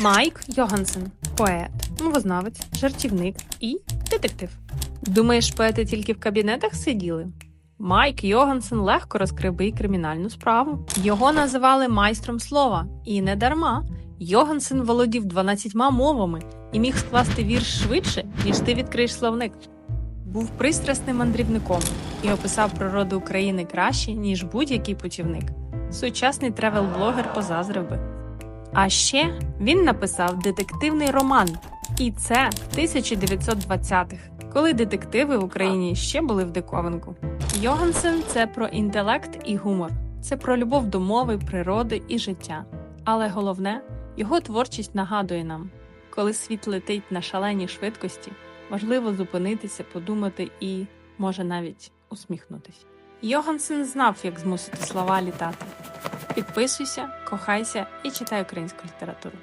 Майк Йогансен поет, мовознавець, жартівник і детектив. Думаєш, поети тільки в кабінетах сиділи? Майк Йогансен легко розкрив би і кримінальну справу. Його називали майстром слова, і не дарма. Йогансен володів 12 мовами і міг скласти вірш швидше, ніж ти відкриєш словник. Був пристрасним мандрівником і описав природу України краще, ніж будь-який путівник. Сучасний тревел-блогер позазрив би. А ще він написав детективний роман, і це 1920-х, коли детективи в Україні ще були в диковинку. Йогансен це про інтелект і гумор, це про любов до мови, природи і життя. Але головне, його творчість нагадує нам, коли світ летить на шаленій швидкості, важливо зупинитися, подумати і, може, навіть усміхнутись. Йогансен знав, як змусити слова літати. Підписуйся, кохайся і читай українську літературу.